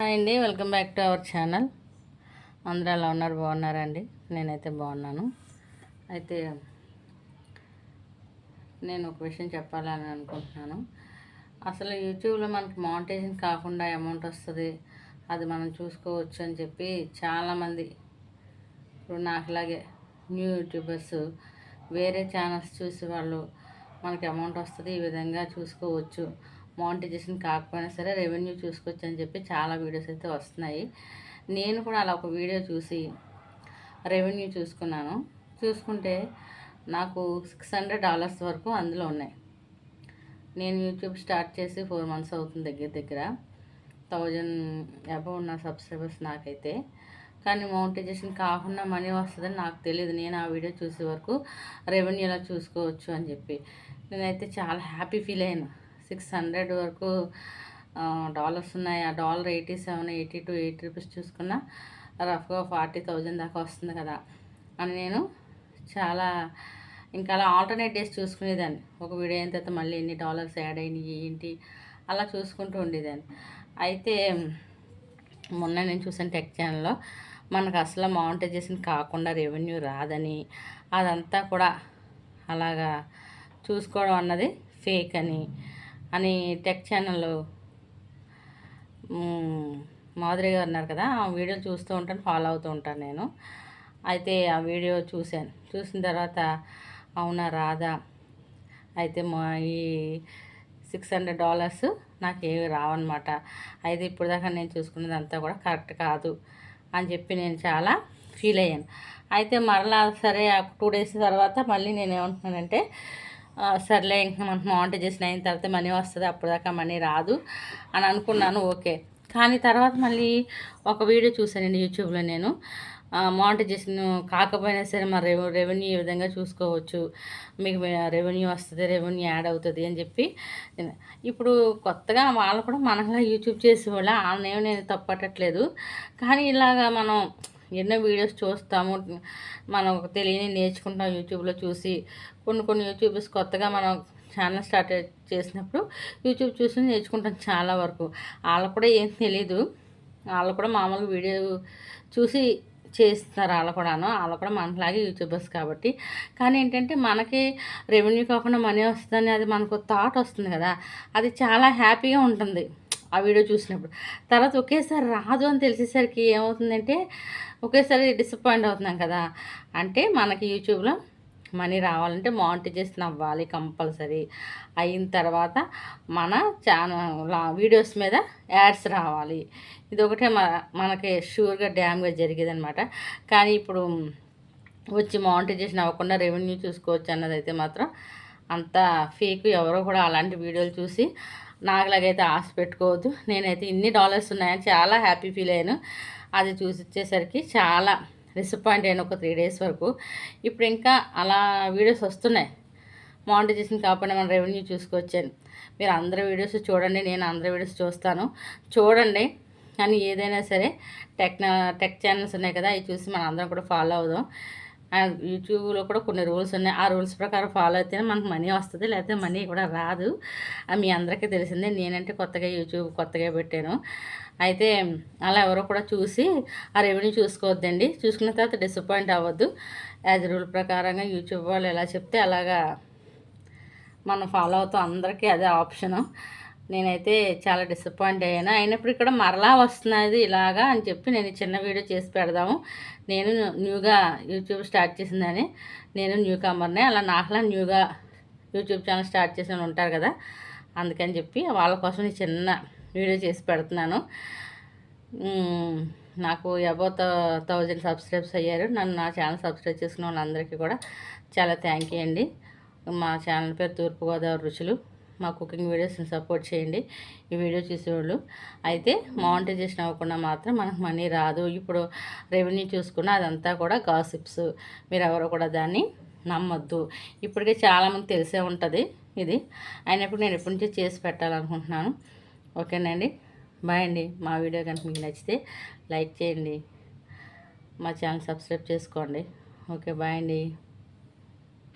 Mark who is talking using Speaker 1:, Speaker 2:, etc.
Speaker 1: Hi అండి welcome back to our channel. అందరూ ఎలా ఉన్నారు? బాగున్నారండి? నేనైతే బాగున్నాను. అయితే నేను ఒక విషయం చెప్పాలని అనుకుంటున్నాను. అసలు యూట్యూబ్లో మనకి మానిటైజేషన్ కాకుండా అమౌంట్ వస్తుంది అది మనం చూసుకోవచ్చు అని చెప్పి చాలామంది ఇప్పుడు నాకులాగే న్యూ యూట్యూబర్స్ వేరే ఛానల్స్ చూసి వాళ్ళు మనకి అమౌంట్ వస్తుంది ఈ విధంగా చూసుకోవచ్చు. మానిటైజేషన్ కాకపోయినా సరే రెవెన్యూ చూసుకోవచ్చు అని చెప్పి చాలా వీడియోస్ అయితే వస్తున్నాయి. నేను కూడా అలా ఒక వీడియో చూసి రెవెన్యూ చూసుకున్నాను. చూసుకుంటే నాకు సిక్స్ హండ్రెడ్ డాలర్స్ వరకు అందులో ఉన్నాయి. నేను యూట్యూబ్ స్టార్ట్ చేసి ఫోర్ మంత్స్ అవుతుంది దగ్గర దగ్గర. థౌజండ్ అబౌవ్ ఉన్న సబ్స్క్రైబర్స్ నాకైతే. కానీ మౌంటైజేషన్ కాకుండా మనీ వస్తుందని నాకు తెలియదు. నేను ఆ వీడియో చూసే వరకు రెవెన్యూ ఎలా చూసుకోవచ్చు అని చెప్పి. నేనైతే చాలా హ్యాపీ ఫీల్ అయ్యాను. సిక్స్ హండ్రెడ్ వరకు డాలర్స్ ఉన్నాయి. ఆ dollar eighty seven eighty two eighty rupees చూసుకున్న రఫ్గా ఫార్టీ థౌజండ్ దాకా వస్తుంది కదా. అని నేను చాలా ఇంకా అలా ఆల్టర్నేట్ డేస్ చూసుకునేదాన్ని. ఒక వీడియో అయిన తర్వాత మళ్ళీ ఎన్ని డాలర్స్ యాడ్ అయినాయి ఏంటి? అలా చూసుకుంటూ ఉండేదాన్ని. అయితే మొన్న నేను చూసాను టెక్ ఛానల్లో మనకు అసలు మానిటైజేషన్ కాకుండా రెవెన్యూ రాదని అదంతా కూడా అలాగా చూసుకోవడం అన్నది ఫేక్ అని. అని టెక్ ఛానల్ మాధురి గారు ఉన్నారు కదా ఆ వీడియోలు చూస్తూ ఉంటాను ఫాలో అవుతూ ఉంటాను నేను. అయితే ఆ వీడియో చూశాను. చూసిన తర్వాత అవునా రాదా? అయితే మా ఈ సిక్స్ హండ్రెడ్ డాలర్స్ నాకు ఏమి రావన్నమాట. అయితే ఇప్పుడు దాకా నేను చూసుకున్నది అంతా కూడా కరెక్ట్ కాదు అని చెప్పి నేను చాలా ఫీల్ అయ్యాను. అయితే మరలా సరే టూ డేస్ తర్వాత మళ్ళీ నేను ఏమంటున్నానంటే సర్లే ఇంకా మనకు మానిటైజేషన్ అయిన తర్వాత మనీ వస్తుంది అప్పటిదాకా మనీ రాదు అని అనుకున్నాను ఓకే. కానీ తర్వాత మళ్ళీ ఒక వీడియో చూశానండి యూట్యూబ్లో నేను. మానిటైజేషన్ కాకపోయినా సరే మరి రెవె రెవెన్యూ ఈ విధంగా చూసుకోవచ్చు మీకు రెవెన్యూ వస్తుంది రెవెన్యూ యాడ్ అవుతుంది అని చెప్పి ఇప్పుడు కొత్తగా వాళ్ళు కూడా మనలా యూట్యూబ్ చేసేవాళ్ళ వాళ్ళనేమో నేను తప్పట్టట్లేదు కానీ ఇలాగా మనం ఎన్నో వీడియోస్ చూస్తాము మనం తెలియని నేర్చుకుంటాం యూట్యూబ్లో చూసి. కొన్ని కొన్ని యూట్యూబర్స్ కొత్తగా మనం ఛానల్ స్టార్ట్ చేసినప్పుడు యూట్యూబ్ చూసి నేర్చుకుంటాం చాలా వరకు. వాళ్ళకు కూడా ఏం తెలియదు వాళ్ళు కూడా మామూలుగా వీడియో చూసి చేస్తున్నారు వాళ్ళు కూడాను. వాళ్ళు కూడా మనలాగే యూట్యూబర్స్ కాబట్టి. కానీ ఏంటంటే మనకి రెవెన్యూ కాకుండా మనీ వస్తుందని అది మనకు థాట్ వస్తుంది కదా. అది చాలా హ్యాపీగా ఉంటుంది. ఆ వీడియో చూసినప్పుడు. తర్వాత ఒకేసారి రాదు అని తెలిసేసరికి ఏమవుతుందంటే ఒకేసారి డిసప్పాయింట్ అవుతున్నాం కదా. అంటే మనకి యూట్యూబ్లో మనీ రావాలంటే మానిటైజేషన్ అవ్వాలి కంపల్సరీ అయిన తర్వాత మన ఛానల్ వీడియోస్ మీద యాడ్స్ రావాలి. ఇది ఒకటే మనకి షూర్గా డ్యామ్గా జరిగేది అనమాట కానీ ఇప్పుడు వచ్చి మానిటైజేషన్ అవ్వకుండా రెవెన్యూ చూసుకోవచ్చు అన్నది అయితే మాత్రం అంత ఫేక్ ఎవరో కూడా అలాంటి వీడియోలు చూసి నాకులాగైతే ఆశ పెట్టుకోవద్దు. నేనైతే ఇన్ని డాలర్స్ ఉన్నాయని చాలా హ్యాపీ ఫీల్ అయ్యాను. అది చూసి వచ్చేసరికి చాలా డిసప్పాయింట్ అయిన ఒక త్రీ డేస్ వరకు. ఇప్పుడు ఇంకా అలా వీడియోస్ వస్తున్నాయి. మానిటైజేషన్ కాకుండా మన రెవెన్యూ చూసుకొచ్చాను. మీరు అందరి వీడియోస్ చూడండి నేను అందరి వీడియోస్ చూస్తాను. చూడండి కానీ ఏదైనా సరే టెక్ టెక్ ఛానల్స్ ఉన్నాయి కదా అవి చూసి మనం అందరం కూడా ఫాలో అవుదాం. యూట్యూబ్లో కూడా కొన్ని రూల్స్ ఉన్నాయి. ఆ రూల్స్ ప్రకారం ఫాలో అయితేనే మనకు మనీ వస్తుంది. లేకపోతే మనీ కూడా రాదు. మీ అందరికీ తెలిసిందే. నేనంటే కొత్తగా యూట్యూబ్ కొత్తగా పెట్టాను. అయితే అలా ఎవరో కూడా చూసి ఆ రెవెన్యూ చూసుకోవద్దండి. చూసుకున్న తర్వాత డిసప్పాయింట్ అవ్వద్దు. యాజ్ రూల్ ప్రకారంగా యూట్యూబ్ వాళ్ళు ఎలా చెప్తే అలాగా మనం ఫాలో అవుతాం. అందరికీ అదే ఆప్షను నేనైతే చాలా డిసప్పాయింట్ అయ్యాను. అయినప్పుడు ఇక్కడ మరలా వస్తున్నది ఇలాగా అని చెప్పి నేను చిన్న వీడియో చేసి పెడదాము. నేను న్యూగా యూట్యూబ్ స్టార్ట్ చేసిందని నేను న్యూ కమర్నే అలా నాకులా న్యూగా యూట్యూబ్ ఛానల్ స్టార్ట్ చేసిన ఉంటారు కదా అందుకని చెప్పి వాళ్ళ కోసం చిన్న వీడియో చేసి పెడుతున్నాను. నాకు అబౌ థౌజండ్ సబ్స్క్రైబ్స్ అయ్యారు. నన్ను నా ఛానల్ సబ్స్క్రైబ్ చేసుకున్న వాళ్ళందరికీ కూడా చాలా థ్యాంక్ యూ అండి. మా ఛానల్ పేరు తూర్పుగోదావరి రుచులు. మా కుకింగ్ వీడియోస్ని సపోర్ట్ చేయండి. ఈ వీడియో చూసేవాళ్ళు. అయితే మానిటైజేషన్ అవ్వకుండా మాత్రం మనకు మనీ రాదు. ఇప్పుడు రెవెన్యూ చూసుకున్న అదంతా కూడా గాసిప్స్. మీరు ఎవరో కూడా దాన్ని నమ్మొద్దు. ఇప్పటికే చాలామంది తెలిసే ఉంటుంది ఇది. అయినప్పుడు నేను ఎప్పటి నుంచో చేసి పెట్టాలనుకుంటున్నాను. ఓకేనండి బాయ్ అండి. మా వీడియో కనుక మీకు నచ్చితే లైక్ చేయండి. మా ఛానల్ సబ్స్క్రైబ్ చేసుకోండి. ఓకే బాయ్ అండి.